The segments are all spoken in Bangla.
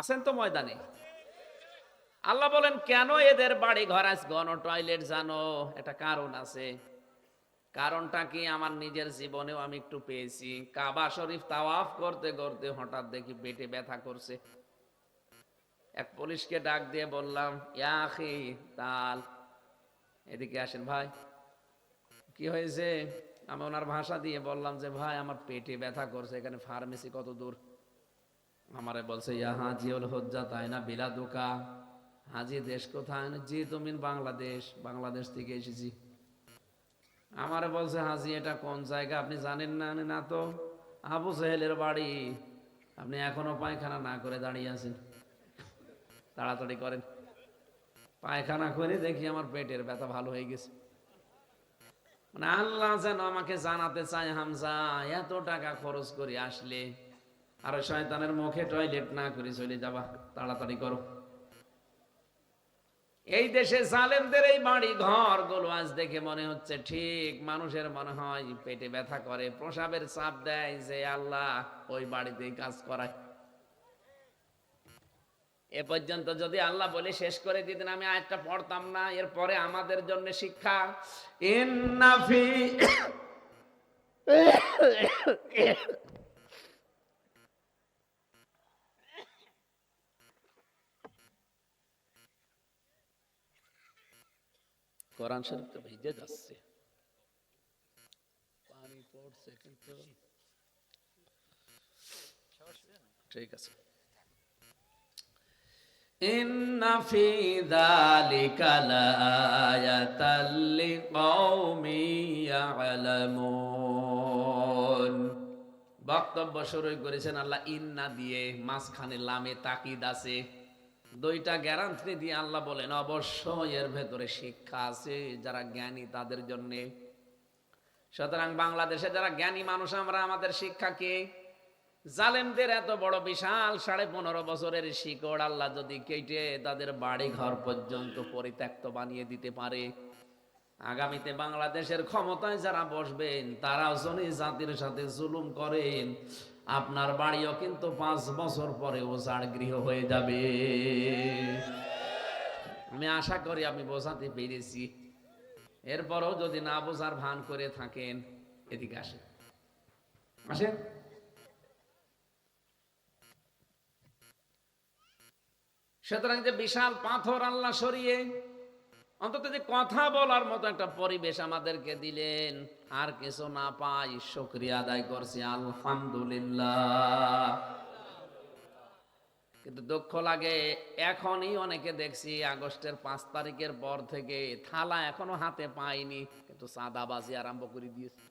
আছেন তো ময়দানে। আল্লাহ বলেন, কেন এদের বাড়ি ঘর আজ গণ টয়লেট জানো? একটা কারণ আছে। কারণটা কি? আমার নিজের জীবনেও আমি একটু পেয়েছি। কাবা শরীফ তাওয়াফ করতে করতে হঠাৎ দেখি পেটে ব্যথা করছে। এক পুলিশকে ডাক দিয়ে বললাম ইয়াখি তাল। এদিকে আসেন, ভাই, কি হয়েছে? আমি ওনার ভাষা দিয়ে বললাম যে, ভাই, আমার পেটে ব্যথা করছে, এখানে ফার্মেসি কত দূর? আমারে বলছে, ইয়া হাজি হল হজ্জা, তাই না? বিলা দোকা। হাজি, দেশ কোথায়? জি, তুমি বাংলাদেশ বাংলাদেশ থেকে এসেছি। আমারে বলছে, হাজি, এটা কোন জায়গা? আপনি জানেন না? না তো। আবু সাহেলের বাড়ি। আপনি এখনও পায়খানা না করে দাঁড়িয়ে আছেন। তাড়াতাড়ি করেন। পায়খানা করে দেখি আমার পেটের ব্যথা ভালো হয়ে গেছে। মানে আল্লাহ যেন আমাকে জানাতে চায়, হামজা, এত টাকা খরচ করে আসলে। আর শয়তানের মুখে টয়লেট না করে চলে যাবা, তাড়াতাড়ি করো। এই দেশে জালেমদের এই বাড়ি ঘরগুলো আজ দেখে মনে হচ্ছে ঠিক মানুষের মনে হয় পেটে ব্যথা করে, প্রসাবের চাপ দেয় যে আল্লাহ ওই বাড়িতেই কাজ করায়। এ পর্যন্ত যদি আল্লাহ বলে শেষ করে দিতেন, আমি আয়টা পড়তাম না, এরপরে আমাদের জন্য শিক্ষা। ইন্নাফি কোরআন শরীফ তো ভিজে যাচ্ছে। পানি পড়ছে কিন্তু। ঠিক আছে। বক্তব্য শুরু করেছেন আল্লাহ, ইন্না দিয়ে মাঝখানে লামে তাকিদ আছে। দুইটা গ্যারান্টি দিয়ে আল্লাহ বলেন, অবশ্যই এর ভেতরে শিক্ষা আছে, যারা জ্ঞানী তাদের জন্যে। সুতরাং বাংলাদেশে যারা জ্ঞানী মানুষ, আমরা আমাদের শিক্ষা কি? জালেমদের এত বড় বিশাল সাড়ে পনেরো বছরের শিকড় আল্লাহ যদি কেটে তাদের বাড়ি ঘর পর্যন্ত পরিত্যক্ত বানিয়ে দিতে পারে। আগামীতে বাংলাদেশের ক্ষমতায় যারা বসবেন যদি জাতির সাথে জুলুম করেন। আপনার বাড়িও কিন্তু পাঁচ বছর পরে ওজাড় গৃহ হয়ে যাবে। আমি আশা করি আমি বোঝাতে পেরেছি। এরপরও যদি না বোঝার ভান করে থাকেন, এদিকে আসেন। আসেন। সুতরাং যে বিশাল পাথর আল্লাহ সরিয়ে অন্তত যে কথা বলার মতো একটা পরিবেশ আমাদেরকে দিলেন। আর কিছু না পাই, শুক্রিয়া আদায় করছি, আলহামদুলিল্লাহ। কিন্তু দুঃখ লাগে, এখনই অনেকে দেখছি আগস্টের পাঁচ তারিখের পর থেকে থালা এখনও হাতে পাইনি, কিন্তু চাঁদাবাজি আরম্ভ করে দিয়েছে।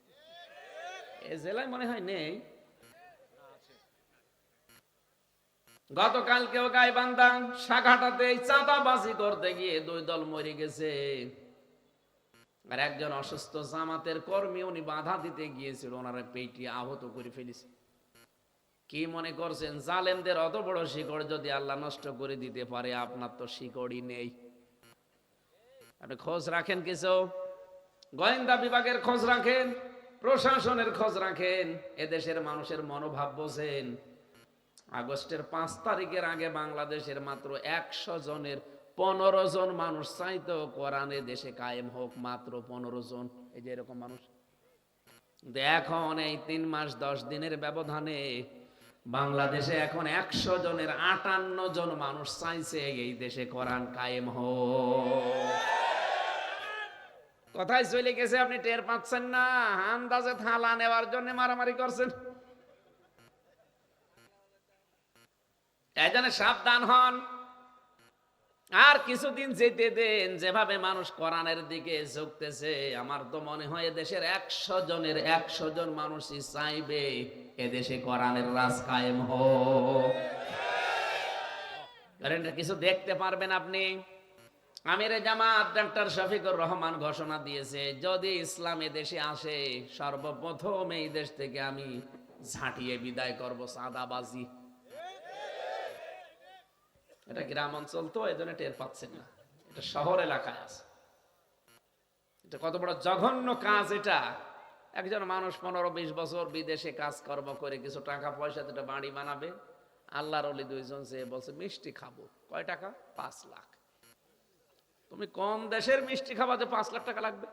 এ জেলায় মনে হয় নেই। গতকালকেও গাইবান্ধা শাখাটাতে চাঁদাবাজি করতে গিয়ে দুই দল মরে গেছে। আর একজন অসুস্থ জামাতের কর্মী উনি বাধা দিতে গিয়েছিল, ওনারা পেটি আহত করে ফেলেছে। কি মনে করছেন, জালেমদের অত বড় শিকড় যদি আল্লাহ নষ্ট করে দিতে পারে, আপনার তো শিকড়ই নেই। আপনি খোঁজ রাখেন কিছু? গোয়েন্দা বিভাগের খোঁজ রাখেন, প্রশাসনের খোঁজ রাখেন, এদেশের মানুষের মনোভাব বোঝেন। আগস্টের পাঁচ তারিখের আগে বাংলাদেশের মাত্র একশো জনের পনেরো জন মানুষ চাইতো কোরআনে দেশে কায়েম হোক, মাত্র পনেরো জন। এই যে এরকম মানুষ। এখন এই তিন মাস দশ দিনের ব্যবধানে বাংলাদেশে এখন একশো জনের আটান্ন জন মানুষ চাইছে এই দেশে কোরআন কায়েম হোক। কোথায় চলে গেছে, আপনি টের পাচ্ছেন না। আন্দাজে থালা নেওয়ার জন্য মারামারি করছেন। এই সাবধান হন। আর কিছুদিন যেতে দেন, যেভাবে মানুষ কোরআনের দিকে ঝুঁকতেছে, আমার তো মনে হয় দেশের একশো জনের একশো জন মানুষই চাইবে এদেশে কোরআনের রাজ কায়েম হোক। কিছু দেখতে পারবেন আপনি। আমিরে জামাত ডাক্তার শফিকুর রহমান ঘোষণা দিয়েছে, যদি ইসলাম দেশে আসে, সর্বপ্রথম এই দেশ থেকে আমি ঝাঁটিয়ে বিদায় করব সাদাবাজি। এটা গ্রাম অঞ্চল তো, এই জন্য টের পাচ্ছেন না। এটা শহর এলাকায় আছে। এটা কত বড় জঘন্য কাজ এটা। একজন মানুষ পনেরো বিশ বছর বিদেশে কাজকর্ম করে কিছু টাকা পয়সা দুটো বাড়ি বানাবে। আল্লাহর অলি দুইজন সে বলছে, মিষ্টি খাব। কয় টাকা? পাঁচ লাখ। তুমি কম দেশের মিষ্টি খাওয়াতে পাঁচ লাখ টাকা লাগবে?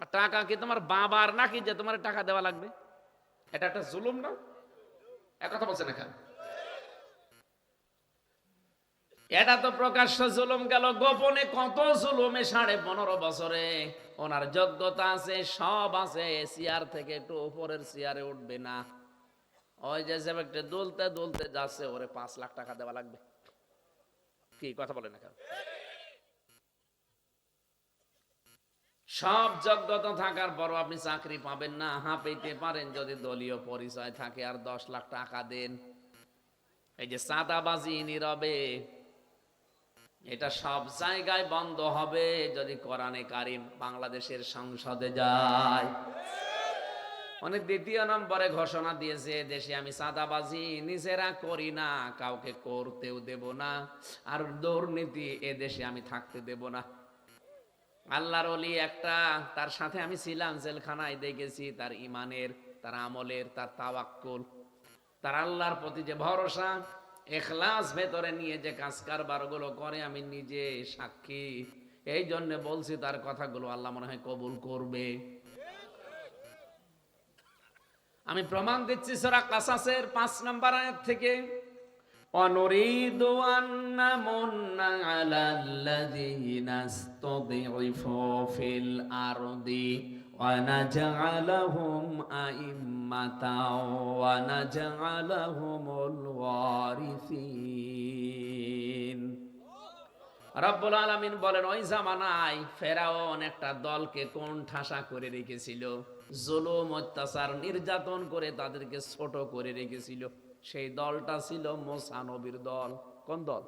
আর টাকা কি তোমার বাবার নাকি যে তোমার টাকা দেওয়া লাগবে? এটা একটা জুলুম না? এক কথা বলছে না কেন এটা তো প্রকাশ্য জুলুম গেল। গোপনে কত জুলুমে সাড়ে পনেরো বছরে? ওনার যোগ্যতা আছে, সব আছে। চেয়ার থেকে একটু উপরের চেয়ারে উঠবে না। ওই যে একটা দুলতে দুলতে যাচ্ছে, ওরে পাঁচ লাখ টাকা দেওয়া লাগবে। কি কথা বলে না সব যোগ্যতা থাকার পরও আপনি চাকরি পাবেন না। হ্যাঁ পেতে পারেন যদি দলীয় পরিচয় থাকে। আর দশ লাখ টাকা দেন। এই যে সাদাবাজি নীরবে। এটা সব জায়গায় বন্ধ হবে যদি কোরআনে কারিম বাংলাদেশের সংসদে যায়। মানে দ্বিতীয় নম্বরে ঘোষণা দিয়েছে, দেশে আমি সাদাবাজি নিজেরা করি না, কাউকে করতেও দেব না, আর দুর্নীতি এ দেশে আমি থাকতে দেব না। আল্লাহর অলি একটা, তার সাথে আমি ছিলাম জেলখানায়, দেখেছি তার ইমানের তার আমলের, তার তাওয়াক্কুল। তার আল্লাহর প্রতি যে ভরসা এখলাস ভেতরে নিয়ে যে কাজ কারবার গুলো করে আমি নিজে সাক্ষী এই জন্য বলছি তার কথাগুলো আল্লাহ মনে হয় কবুল করবে আমি প্রমাণ দিচ্ছি সরা কাসাসের পাঁচ নম্বর আয়াত থেকে ونريد أن نمن على الذين استضعفوا في الأرض ونجعلهم أئمة ونجعلهم الوارثين রব্বুল আলামিন বলেন ওই জামানায় ফেরাউন একটা দলকে কোন ঠাসা করে রেখেছিল জুলুম অত্যাচার নির্যাতন করে তাদেরকে ছোট করে রেখেছিল সেই দলটা ছিল মোসা নবীর দল কোন দল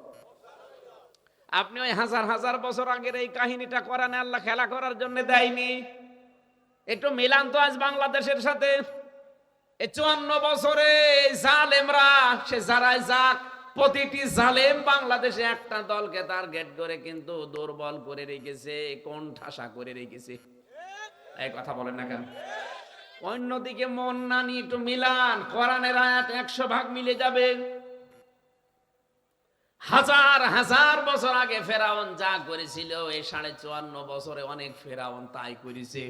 আপনি ওই হাজার হাজার বছর আগের এই কাহিনীটা করানে আল্লাহ খেলা করার জন্য দেয়নি একটু মিলান তো আজ বাংলাদেশের সাথে। চুয়ান্ন বছরে জালেমরা, সে যারাই যাক, প্রতিটি জালেম বাংলাদেশে একটা দলকে টার্গেট করে কিন্তু দুর্বল করে রেখেছে কোন ঠাসা করে রেখেছে। এই কথা বলেন না কেন? অন্যদিকে মন না নিয়ে একটু মিলান, কোরআনের আয়াত একশো ভাগ মিলে যাবে। হাজার হাজার বছর আগে ফেরাউন যা করেছিল, এই সাড়ে চুয়ান্ন বছরে অনেক ফেরাউন তাই করেছে।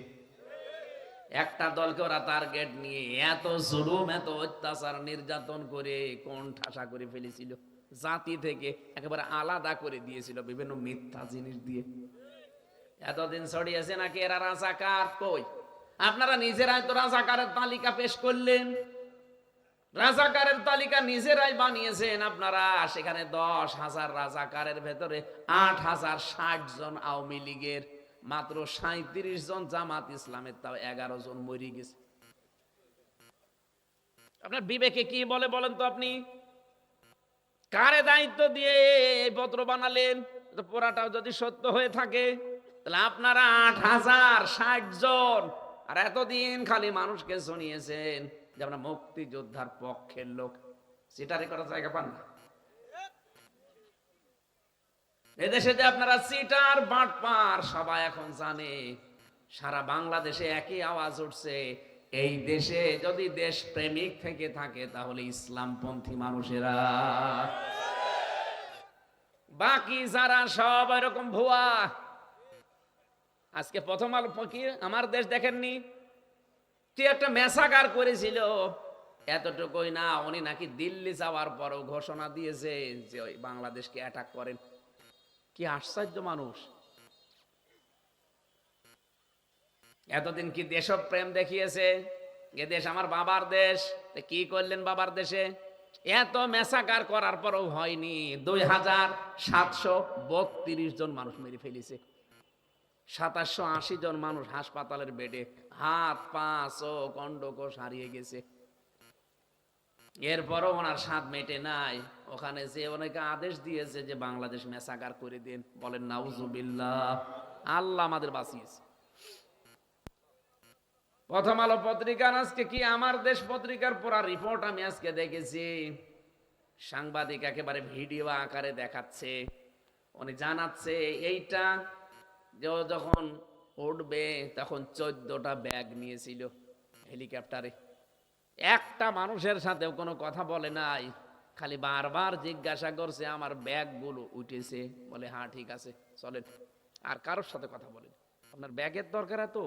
একটা দলকে ওরা টার্গেট নিয়ে এত জুলুম, এত অত্যাচার, নির্যাতন করে কোন ঠাসা করে ফেলেছিল? জাতি থেকে একেবারে আলাদা করে দিয়েছিল বিভিন্ন মিথ্যা জিনিস দিয়ে। এতদিন ছড়িয়েছে নাকি এরা রাজাকার? কই? আপনারা নিজেরাই তো রাজাকারের তালিকা পেশ করলেন। রাজাকারের তালিকা নিজেরাই বানিয়েছেন আপনারা। সেখানে দশ হাজার রাজাকারের ভেতরে আট হাজার ষাট জন আওয়ামী লীগের মাত্র সাঁত্রিশ জন জামাত ইসলামের, তাও এগারো জন মরি গেছে। আপনার বিবেকে কি বলে বলেন তো আপনি? কারে দায়িত্ব দিয়ে এই পত্র বানালেন? তো পুরাটাও যদি সত্য হয়ে থাকে, তাহলে আপনারা আট হাজার ষাট জন, আর এতদিন খালি মানুষকে শুনিয়েছেন যে আমরা মুক্তিযোদ্ধার পক্ষের লোক। সেটারে করার জায়গা পান না। এদেশে যে আপনারা সিটার বাটপার সবাই এখন জানে। সারা বাংলাদেশে একই আওয়াজ উঠছে। এই দেশে যদি দেশ প্রেমিক থেকে থাকে, তাহলে ইসলামপন্থী মানুষেরা। বাকি যারা সব এরকম ভুয়া। আজকে প্রথম আলো ফকির আমার দেশ দেখেননি? তুই একটা মেসাগার করেছিল। এতটুকুই না, উনি নাকি দিল্লি যাওয়ার পরও ঘোষণা দিয়েছে যে ওই বাংলাদেশকে অ্যাটাক করেন। কি আশ্চর্য মানুষ। এতদিন কি দেশপ্রেম দেখিয়েছে? এ দেশ আমার বাবার দেশ কি করলেন বাবার দেশে? এত মেসাকার করার পরও হয়নি। দুই হাজার সাতশো বত্রিশ জন মানুষ মেরে ফেলেছে। সাতাশশো আশি জন মানুষ হাসপাতালের বেডে হাত, পা, চোখ অন্ডকোষ হারিয়ে গেছে। এরপরও ওনার স্বাদ মেটে নাই। ওখানে যে অনেকে আদেশ দিয়েছে যে বাংলাদেশ মেসাকার করে দিন, বলেন, নাউজুবিল্লাহ, আল্লাহ আমাদের বাঁচিয়েছে। প্রথম আলো পত্রিকার আজকে কি আমার দেশ পত্রিকার পুরা রিপোর্ট আমি আজকে দেখেছি। সাংবাদিক একেবারে ভিডিও আকারে দেখাচ্ছে। উনি জানাচ্ছে, এইটা যে যখন উঠবে, তখন চোদ্দটা ব্যাগ নিয়েছিল হেলিকপ্টারে। একটা মানুষের সাথেও কোনো কথা বলে নাই, খালি বারবার জিজ্ঞাসা করছে, আমার ব্যাগগুলো উঠেছে। বলে হ্যাঁ ঠিক আছে চলেন আর কারোর সাথে কথা বলেন। আপনার ব্যাগের দরকার তো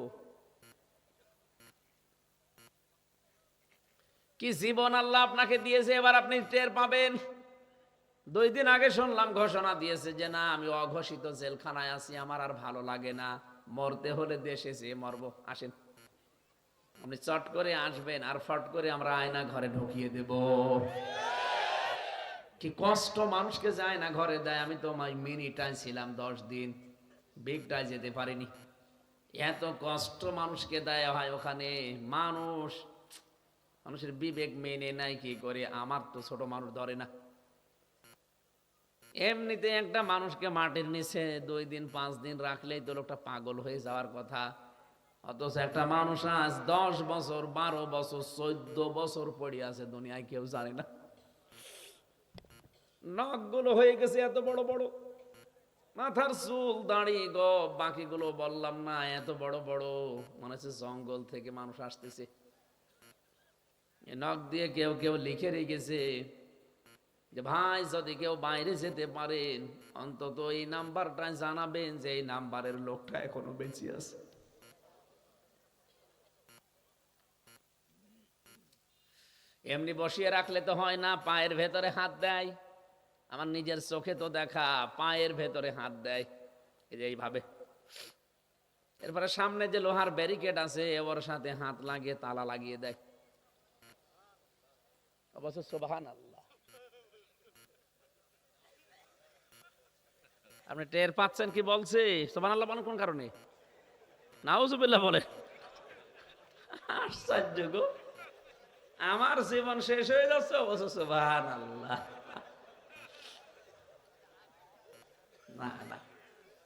কি জীবন আল্লাহ আপনাকে দিয়েছে, এবার আপনি টের পাবেন? দুই দিন আগে শুনলাম ঘোষণা দিয়েছে যে, না, আমি অঘোষিত জেলখানায় আছি, আমার আর ভালো লাগে না। মরতে হলে দেশে যেয়ে মরবো। আসেন। আপনি চট করে আসবেন আর ফট করে আমরা আয়না ঘরে ঢুকিয়ে দেব। কি কষ্ট, মানুষকে যায় না, ঘরে দেয়। আমি তো মিনিটায় ছিলাম দশ দিন বিগটায় যেতে পারিনি। এত কষ্ট মানুষকে দেয় হয় ওখানে। মানুষ, মানুষের বিবেক মেনে নাই কি করে? আমার তো ছোট মানুষ ধরে না। এমনিতে একটা মানুষকে মাটির নিচে দুই দিন, পাঁচ দিন রাখলেই তো লোকটা পাগল হয়ে যাওয়ার কথা। অথচ একটা মানুষ আজ দশ বছর, বারো বছর, চোদ্দ বছর পড়ে আছে দুনিয়ায়, কেউ জানে না। নখগুলো হয়ে গেছে এত বড় বড়। মাথার চুল দাঁড়িয়ে গ বাকিগুলো বললাম, না, এত বড় বড়। মনে হচ্ছে জঙ্গল থেকে মানুষ আসতেছে। নখ দিয়ে কেউ কেউ লিখে রেখেছে যে, ভাই, যদি কেউ বাইরে যেতে পারেন অন্তত এই নাম্বারটা জানাবেন যে, এই নাম্বারের লোকটা এখনও বেঁচে আছে। এমনি বসিয়ে রাখলে তো হয় না, পায়ের ভেতরে হাত দেয়। আমার নিজের চোখে তো দেখা, পায়ের ভেতরে হাত দেয়। এই যে এইভাবে। এরপরে সামনে যে লোহার ব্যারিকেড আছে, ওর সাথে হাত লাগিয়ে, তালা লাগিয়ে দেয়। অবশ্য সোবাহান আপনি টের পাচ্ছেন কি বলছে? সোবান আল্লাহ বলেন কোন কারণে? নাউজুবিল্লাহ বলে আশ্চর্য গো। আমার জীবন শেষ হয়ে যাচ্ছে, অবশ্য সোবাহান আল্লাহ না না।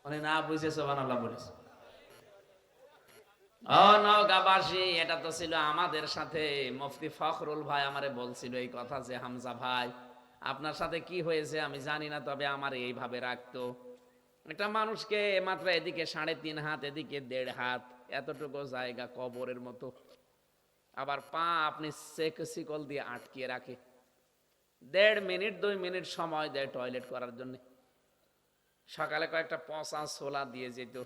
উনি না বুঝে সোবান আল্লাহ বলেছে এটা তো ছিল আমাদের সাথে। মুফতি ফখরুল ভাই আমারে বলছিল এই কথা যে, হামজা ভাই, আপনার সাথে কি হয়েছে আমি জানি না, তবে আমার এইভাবে রাখতো। একটা মানুষকে মাত্র এদিকে সাড়ে তিন হাত, এদিকে দেড় হাত, এতটুকু জায়গা কবরের মতো। আবার পা আপনি সেক শিকল দিয়ে আটকিয়ে রাখে। দেড় মিনিট, দুই মিনিট সময় দেয় টয়লেট করার জন্য। সকালে কয়েকটা পচা ছোলা দিয়ে যেত।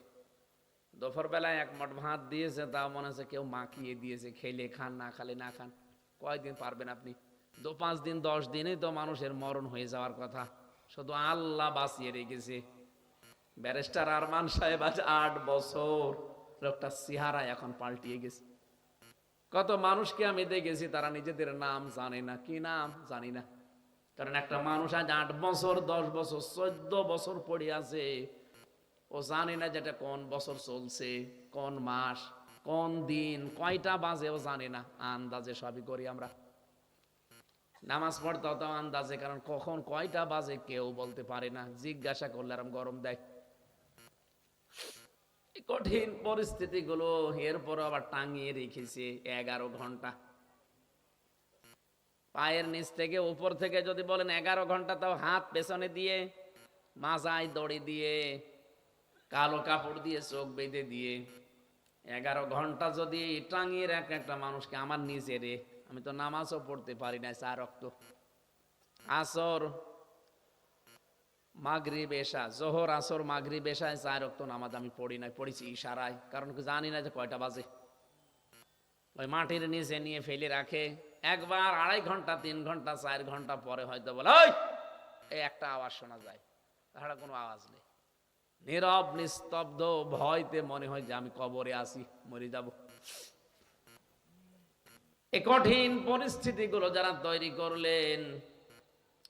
দুপুর বেলায় এক মট ভাত দিয়েছে তা মনে হচ্ছে কেউ মাখিয়ে দিয়েছে, খেলে খান, না খালে না খান। কয়দিন পারবেন আপনি? দু পাঁচ দিন, দশ দিনেই তো মানুষের মরণ হয়ে যাওয়ার কথা। শুধু আল্লাহ বাঁচিয়ে রেখেছে। ব্যারিস্টার আরমান সাহেব আজ আট বছর লোকটা সিহারা এখন পাল্টিয়ে গেছে। কত মানুষকে আমি দেখেছি, তারা নিজেদের নাম জানে না। কি নাম? জানি না। কারণ একটা মানুষ আজ আট বছর, দশ বছর, চোদ্দ বছর পড়ে আছে। ও জানে না যেটা কোন বছর চলছে, কোন মাস, কোন দিন, কয়টা বাজে ও জানে না। আন্দাজে সবই করি আমরা। নামাজ পড়তে তো আন্দাজে, কারণ কখন কয়টা বাজে কেউ বলতে পারে না। জিজ্ঞাসা করলে আরাম গরম দেয়। কঠিন পরিস্থিতিগুলো এরপর আবার টাঙিয়ে রেখেছে এগারো ঘণ্টা। পায়ের নিচ থেকে উপর থেকে যদি বলেন এগারো ঘণ্টা, তাও হাত পেছনে দিয়ে, মাজায় দড়ি দিয়ে, কালো কাপড় দিয়ে, চোখ বেঁধে দিয়ে, এগারো ঘণ্টা যদি টাঙিয়ে রাখে একটা মানুষকে, আমার নিজেরে, আমি তো নামাজও পড়তে পারি না চা রক্ত আসর মাগরিব এশা জোহর, আসর মাগরিব এশায় চা রক্ত নামাজ আমি পড়ি নাই, পড়েছি ইশারায়, কারণ কি জানি না যে কয়টা বাজে। ওই মাটির নিচে নিয়ে ফেলে রাখে, একবার আড়াই ঘণ্টা, তিন ঘণ্টা, চার ঘণ্টা পরে হয়তো বলে, ওই! এই একটা আওয়াজ শোনা যায় তাছাড়া কোনো আওয়াজ নেই। নীরব, নিস্তব্ধ, ভয়তে মনে হয় যে আমি কবরে আসি মরে যাব। এ কঠিন পরিস্থিতিগুলো যারা তৈরি করলেন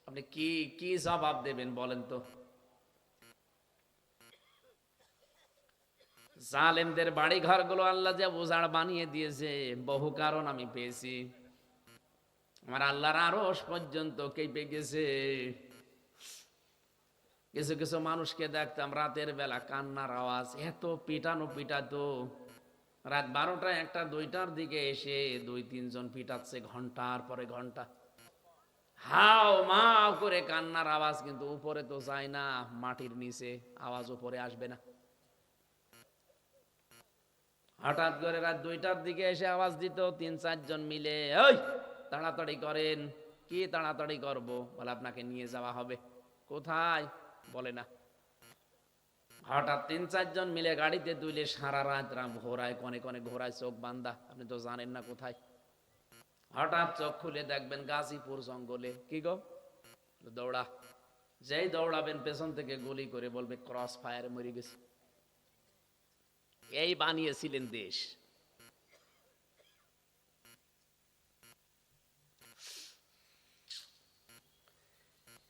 আপনি কি কি জবাব দেবেন বলেন তো? জালেমদের বাড়ি ঘরগুলো আল্লাহ যে উজাড় বানিয়ে দিয়েছে, বহু কারণ আমি পেয়েছি। আমার আল্লাহর আরস পর্যন্ত কেঁপে গেছে। কিছু কিছু মানুষকে দেখতাম রাতের বেলা কান্নার আওয়াজ, এত পিটানো পিটাতো। রাত বারোটা, একটা, দুইটার দিকে এসে দুই, তিনজন পিটাচ্ছে ঘণ্টার পরে ঘণ্টা। হাও মাও করে কান্নার আওয়াজ, কিন্তু উপরে তো যায় না, মাটির নিচে আওয়াজ উপরে আসবে না। হঠাৎ করে রাত দুইটার দিকে এসে আওয়াজ দিত, তিন চারজন মিলে ওই তাড়াতাড়ি করেন, কি তাড়াতাড়ি করব? বলে, আপনাকে নিয়ে যাওয়া হবে। কোথায়? বলে না। হঠাৎ তিন চারজন মিলে গাড়িতে দুইলে সারা রাত রাম ঘোরায় কনে কনে ঘোরায় চোখ বান্দা। আপনি তো জানেন না কোথায়। হঠাৎ চোখ খুলে দেখবেন গাজীপুর জঙ্গলে। কি গো? দৌড়া। যেই দৌড়াবেন, পেছন থেকে গুলি করে বলবে ক্রস ফায়ারে মরে গেছে। এই বানিয়েছিলেন দেশ।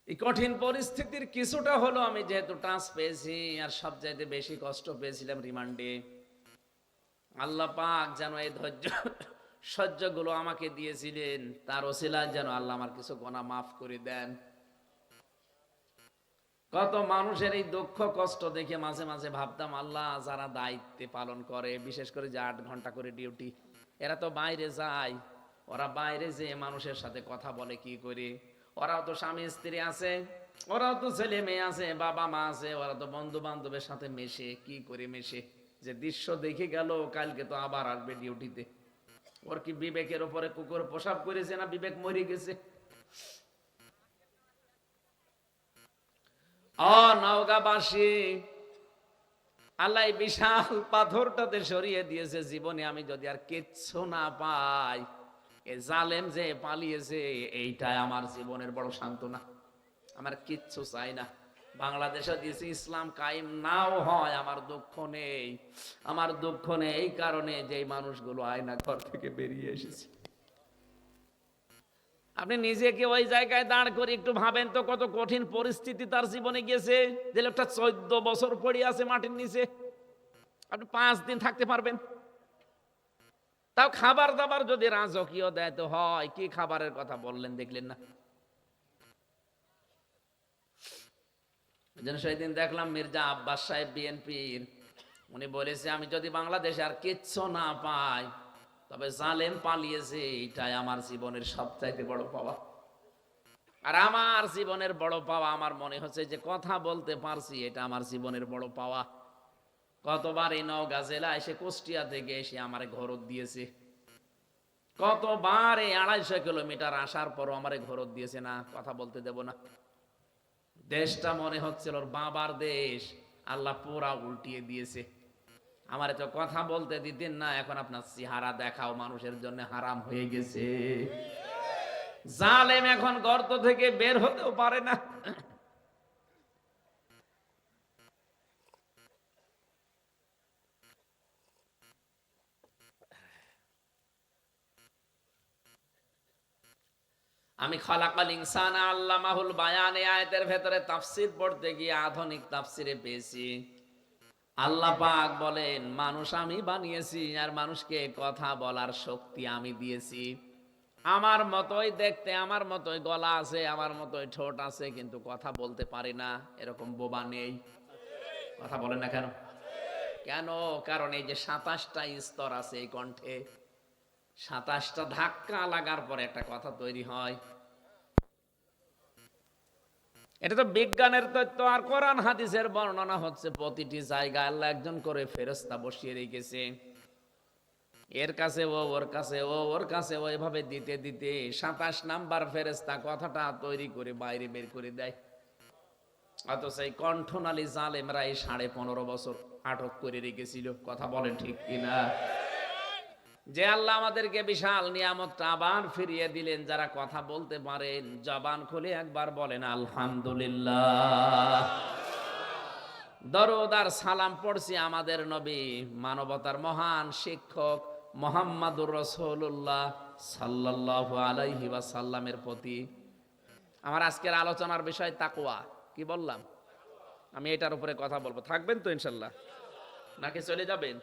এই কঠিন পরিস্থিতির কিছুটা হলো আমি যেহেতু টাচ পেয়েছি, আর সব চাইতে বেশি কষ্ট পেয়েছিলাম রিমান্ডে। আল্লাহ পাক যেন এই ধৈর্য সহ্যগুলো আমাকে দিয়েছিলেন, তার ওসিলায় যেন আল্লাহ আমার কিছু গোনা মাফ করে দেন। কত মানুষের এই দুঃখ কষ্ট দেখে মাঝে মাঝে ভাবতাম, আল্লাহ যারা দায়িত্বে পালন করে, বিশেষ করে যে আট ঘণ্টা করে ডিউটি, এরা তো বাইরে যায়। ওরা বাইরে যে মানুষের সাথে কথা বলে কি করে? ওরাও তো স্বামী, স্ত্রী আছে, ওরাও তো ছেলে মেয়ে আছে, বাবা মা আছে, ওরা তো বন্ধু বান্ধবের সাথে মেশে, কি করে মেশে? যে দৃশ্য দেখে গেল, কালকে তো আবার আসবে ডিউটিতে। ওর কি বিবেকের উপরে কুকুর প্রসাব করেছে না বিবেক মরে গেছে? আল্লাহ বিশাল পাথরটাতে সরিয়ে দিয়েছে জীবনে আমি যদি আর কিচ্ছু না পাই, এ জালেম যে পালিয়েছে, এইটাই আমার জীবনের বড় সান্ত্বনা। আমার কিচ্ছু চাই না। বাংলাদেশে দিয়েছে, ইসলাম কায়েম নাও হয়, আমার দুঃখ নেই। আমার দুঃখ নেই এই কারণে যে মানুষগুলো আয়না ঘর থেকে বেরিয়ে এসেছে। আপনি নিজেকে ওই জায়গায় দাঁড় করে একটু ভাবেন তো, কত কঠিন পরিস্থিতি তার জীবনে গেছে যে লোকটা চোদ্দ বছর পড়ে আছে মাটির নিচে। আপনি পাঁচ দিন থাকতে পারবেন। তাও খাবার দাবার যদি রাজকীয় দেয় তো হয়, কি খাবারের কথা বললেন, দেখলেন না? যেন সেদিন দেখলাম মির্জা আব্বাস সাহেব বিএনপির। উনি বলেছে, আমি যদি বাংলাদেশে আর কিচ্ছু না পাই, তবে জালেম পালিয়েছে, এইটাই আমার জীবনের সবচাইতে বড় পাওয়া। আর আমার জীবনের বড় পাওয়া, আমার মনে হচ্ছে যে কথা বলতে পারছি, এটা আমার জীবনের বড় পাওয়া। কতবার এই নওগাঁ জেলা এসে কুষ্টিয়া থেকে এসে আমার ঘরত দিয়েছে। কতবার এই আড়াইশো কিলোমিটার আসার পরও আমার ঘরত দিয়েছে না, কথা বলতে দেব না। দেশটা মনে হচ্ছিল বাবার দেশ। আল্লাহ পুরা উল্টিয়ে দিয়েছে। আমার তো কথা বলতে দিতেন না, এখন আপনার চেহারা দেখাও মানুষের জন্য হারাম হয়ে গেছে। জালেম এখন গর্ত থেকে বের হতেও পারে না। আমি খলাকাল ইনসান আল্লামাহুল বায়ানে আয়াতের ভেতরে তাফসির পড়তে গিয়ে আধুনিক তাফসিরে পেয়েছি। আল্লাহ পাক বলেন, মানুষ আমি বানিয়েছি আর মানুষকে কথা বলার শক্তি আমি দিয়েছি। আমার মতোই দেখতে, আমার মতোই গলা আছে, আমার মতোই ঠোঁট আছে, কিন্তু কথা বলতে পারি না। এরকম বোবা নেই। কথা বলেন না কেন? কেন? কারণ এই যে সাতাশটা স্তর আছে এই কণ্ঠে। সাতাশটা ধাক্কা লাগার পরে একটা কথা তৈরি হয়। এটা তো বিজ্ঞানের তত্ত্ব আর কোরআন হাদিসের বর্ণনা হচ্ছে প্রতিটি জায়গায় আল্লাহ একজন করে ফেরস্তা বসিয়ে রেখেছে। এর কাছে ও ওর কাছে ও ওর কাছে ও এভাবে দিতে দিতে সাতাশ নাম্বার ফেরেস্তা কথাটা তৈরি করে বাইরে বের করে দেয়। অথচ এই কণ্ঠনালী জালেমরা এই সাড়ে পনেরো বছর আটক করে রেখেছিল। কথা বলেন ঠিক কিনা? যে আল্লাহ আমাদেরকে বিশাল নিয়ামতটা আবার ফিরিয়ে দিলেন, যারা কথা বলতে পারেন, জবান খুলে একবার বলেন, আলহামদুলিল্লাহ। দরদ সালাম পড়ছি আমাদের নবী, মানবতার মহান শিক্ষক মোহাম্মদুর রসুল্লাহ সাল্লাহ আলাইহি সাল্লামের প্রতি। আমার আজকের আলোচনার বিষয় তাকুয়া কি বললাম? আমি এটার উপরে কথা বলব। থাকবেন তো ইনশাল্লাহ? নাকি চলে যাবেন?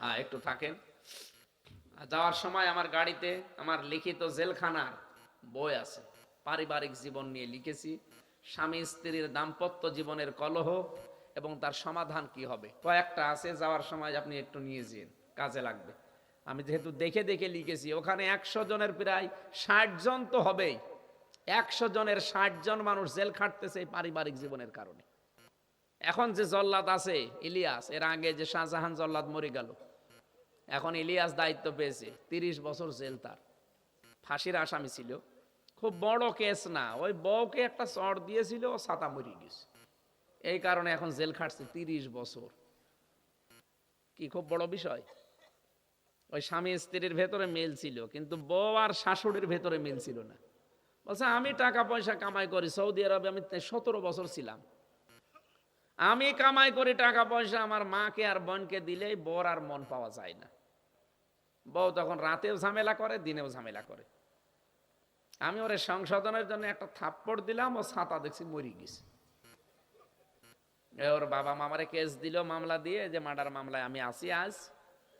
হ্যাঁ একটু থাকেন। যাওয়ার সময় আমার গাড়িতে আমার লিখিত জেলখানার বই আছে। পারিবারিক জীবন নিয়ে লিখেছি। স্বামী স্ত্রীর দাম্পত্য জীবনের কলহ এবং তার সমাধান কি হবে? কয়েকটা আছে, যাওয়ার সময় আপনি একটু নিয়ে যেন কাজে লাগবে। আমি যেহেতু দেখে দেখে লিখেছি, ওখানে একশো জনের প্রায় ষাট জন তো হবেই। একশো জনের ষাট জন মানুষ জেল খাটতেছে এই পারিবারিক জীবনের কারণে। এখন যে জল্লাদ আছে, ইলিয়াস, এর আগে যে শাহজাহান জল্লাদ মরে গেল এখন ইলিয়াস দায়িত্ব পেয়েছে, তিরিশ বছর জেল তার। ফাঁসির আসামি ছিল। খুব বড় কেস না, ওই বউকে একটা চড় দিয়েছিল, ও ছাতা মরি গেছে। এই কারণে এখন জেল খাটছে তিরিশ বছর। কি খুব বড় বিষয়? ওই স্বামী স্ত্রীর ভেতরে মিল ছিল, কিন্তু বউ আর শাশুড়ির ভেতরে মিল ছিল না। বলছে, আমি টাকা পয়সা কামাই করি, সৌদি আরবে আমি সতেরো বছর ছিলাম। আমি কামাই করি টাকা পয়সা, আমার মাকে আর বোনকে দিলেই বর আর মন পাওয়া যায় না। বউ তখন রাতেও ঝামেলা করে, দিনেও ঝামেলা করে। আমি ওরে সংশোধনের জন্য একটা থাপ্পড় দিলাম, ও ছাতা দেখছি মরি গেছে। ওর বাবা মামারে কেস দিল, মামলা দিয়ে, যে মার্ডার মামলায় আমি আসি আজ,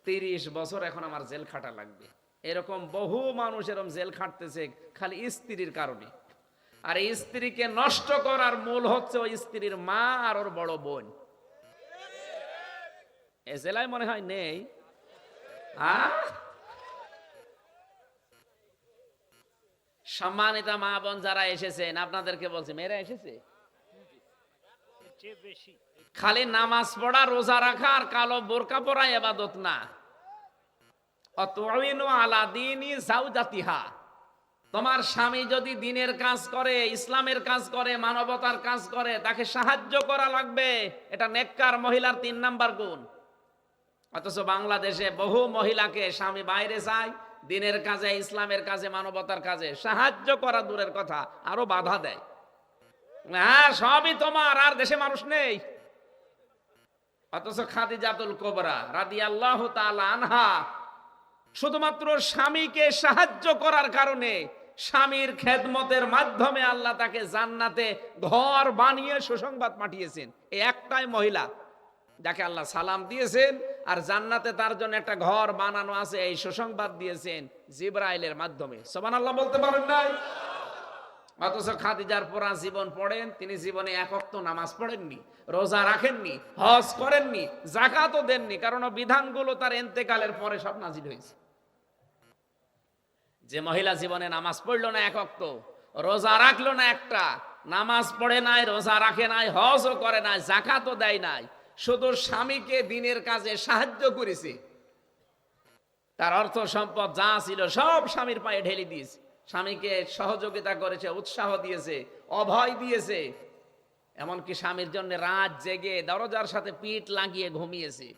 তিরিশ বছর এখন আমার জেল খাটা লাগবে। এরকম বহু মানুষ এরকম জেল খাটতেছে, খালি স্ত্রীর কারণে। আর স্ত্রীকে নষ্ট করার মূল হচ্ছে ওই স্ত্রীর মা আর ওর বড় বোন। এ জেলায় মনে হয় নেই। সম্মানিত মা বোন যারা এসেছেন, আপনাদেরকে বলছি, মেয়েরা এসেছে? খালি নামাজ পড়া, রোজা রাখা আর কালো বোরকা পরা এবাদত না। অতইনু আলা দিনই জাউজাতিহা। তোমার স্বামী যদি দিনের কাজ করে, ইসলামের কাজ করে, মানবতার কাজ করে, তাকে সাহায্য করা লাগবে। এটা নেককার মহিলার তিন নাম্বার গুণ। অথচ বাংলাদেশে বহু মহিলাকে স্বামী বাইরে যায় দিনের কাজে, ইসলামের কাজে, মানবতার কাজে। সাহায্য করা দূরের কথা, আরও বাধা দেয়। হ্যাঁ সবই তোমার, আর দেশে মানুষ নেই। অথচ খাদিজাতুল কোবরা রাদি আল্লাহ আনহা শুধুমাত্র স্বামীকে সাহায্য করার কারণে স্বামীর খেদমতের মাধ্যমে আল্লাহ তাকে জান্নাতে ঘর বানিয়ে সুসংবাদ পাঠিয়েছেন। এই একটাই মহিলা যাকে আল্লাহ সালাম দিয়েছেন আর জান্নাতে তার জন্য একটা ঘর বানানো আছে, এই সুসংবাদ দিয়েছেন জিব্রাইলের মাধ্যমে। সোমান আল্লাহ বলতে পারেন নাই? অথচ খাদিজার পরা জীবন পড়েন, তিনি জীবনে একক নামাজ পড়েননি, রোজা রাখেননি, হজ করেননি জাকাতও দেননি, কারণ বিধানগুলো তার এন্তেকালের পরে সব নাজিল হয়েছে। যে মহিলা জীবনে নামাজ পড়ল না একক তো রোজা রাখল না একটা, নামাজ পড়ে নাই, রোজা রাখে নাই, হজও করে নাই জাকাতও দেয় নাই, শুধু স্বামীকে দিনের কাজে সাহায্য করেছে। তার অর্থ সম্পদ যা ছিল সব স্বামীর পায়ে ঢেলে দিয়েছে। স্বামীকে সহযোগিতা করেছে, উৎসাহ দিয়েছে, অভয় দিয়েছে। এমনকি স্বামীর জন্য রাত জেগে দরজার সাথে পিঠ লাগিয়ে ঘুমিয়েছে।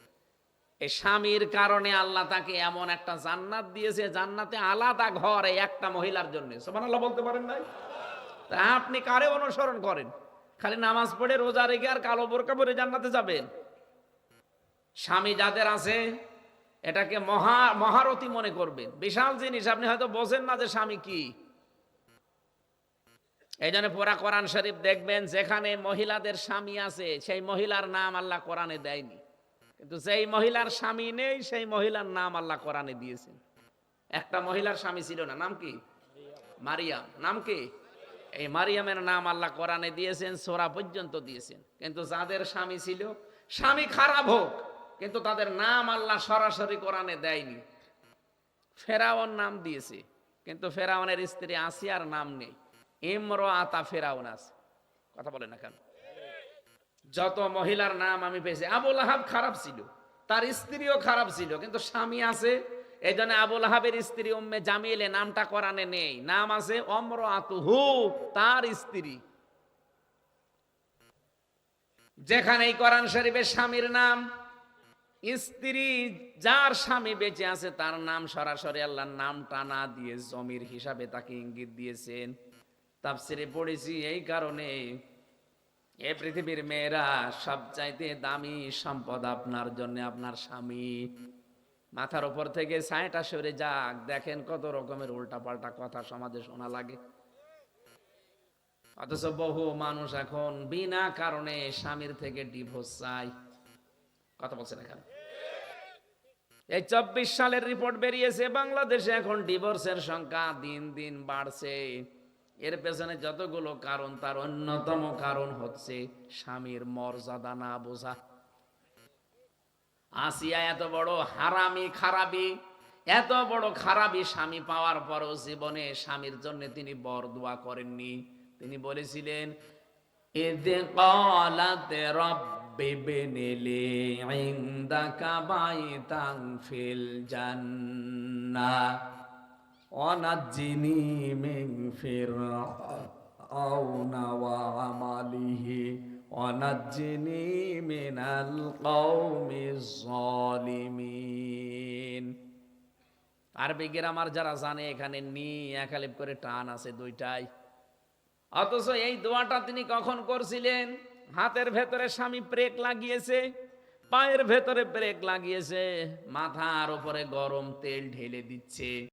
এই স্বামীর কারণে আল্লাহ তাকে এমন একটা জান্নাত দিয়েছে, জান্নাতে আলাদা ঘর এই একটা মহিলার জন্য। আল্লাহ বলতে পারেন নাই? তা আপনি কারে অনুসরণ করেন? খালি নামাজ পড়ে রোজা রেখে আর কালো বোরকা পরে জান্নাতে যাবেন? স্বামী যাদের আছে, এটাকে মহা, মহারথী মনে করবেন। বিশাল জিনিস, আপনি হয়তো বোঝেন না যে স্বামী কি। এই জন্য পুরা কোরআন শরীফ দেখবেন, যেখানে মহিলাদের স্বামী আছে, সেই মহিলার নাম আল্লাহ কোরআনে দেয়নি। কিন্তু যেই মহিলার স্বামী নেই, সেই মহিলার নাম আল্লাহ কোরআনে দিয়েছেন। একটা মহিলার স্বামী ছিল না, নাম কি? মারিয়াম। নাম কি? এই মারিয়ামের নাম আল্লাহ কোরআনে দিয়েছেন, সোরা পর্যন্ত দিয়েছেন। কিন্তু যাদের স্বামী ছিল, স্বামী খারাপ হোক, কিন্তু তাদের নাম আল্লাহ সরাসরি কোরআনে দেয়নি। ফেরাউন নাম দিয়েছে, কিন্তু ফেরাউনের স্ত্রী আসিয়ার নাম নেই। ইমর আতা ফেরাউন আছে। কথা বলে না কেন? যত মহিলার নাম আমি পেয়েছি আবুল আহাব খারাপ ছিল, তার স্ত্রীও খারাপ ছিল, কিন্তু স্বামী আছে এই জন্য আবুল আহাবের স্ত্রী উম্মে জামিলে নামটা কোরআনে নেই, নাম আছে অমর আতুহু তার স্ত্রী। যেখানে এই কোরআন শরীফের স্বামীর নাম, স্ত্রী যার স্বামী বেঁচে আছে, তার নাম সরাসরি আল্লাহর নামটা না দিয়ে জমির হিসাবে তাকে ইঙ্গিত দিয়েছেন। তাফসিরে পড়েছি এই কারণে এ পৃথিবীর মেয়েরা, সবচাইতে দামি সম্পদ আপনার জন্য আপনার স্বামী। মাথার উপর থেকে ছায়াটা সরে যাক, দেখেন কত রকমের উল্টা পাল্টা কথা সমাজে শোনা লাগে। অথচ বহু মানুষ এখন বিনা কারণে স্বামীর থেকে ডিভোর্স চায়। কথা বলছেন এখানে। এই চব্বিশ সালের রিপোর্ট বেরিয়েছে, বাংলাদেশে এখন ডিভোর্সের সংখ্যা দিন দিন বাড়ছে। এর পেছনে যতগুলো কারণ, তার অন্যতম কারণ হচ্ছে স্বামীর মর্যাদা না বোঝা। আসিয়া এত বড় হারামি খারাপি, এত বড় খারাপি স্বামী পাওয়ার পরও জীবনে স্বামীর জন্য তিনি বর দোয়া করেননি। তিনি বলেছিলেন এদে কলাতে রব্বি বেনেলে ইনদাকা বাইতান ফিল জান্নাহ। অনাজ্জিনি মিন ফিরআউনা ওয়া অনাজ্জিনি মিনাল কওমিজ জালিমিন আরবি গ্রামার যারা জানে, এখানে নি, একালিপ করে টান আছে দুইটাই। অথচ এই দোয়াটা তিনি কখন করছিলেন? হাতের ভেতরে স্বামী ব্রেক লাগিয়েছে, পায়ের ভেতরে ব্রেক লাগিয়েছে, মাথার উপরে গরম তেল ঢেলে দিচ্ছে।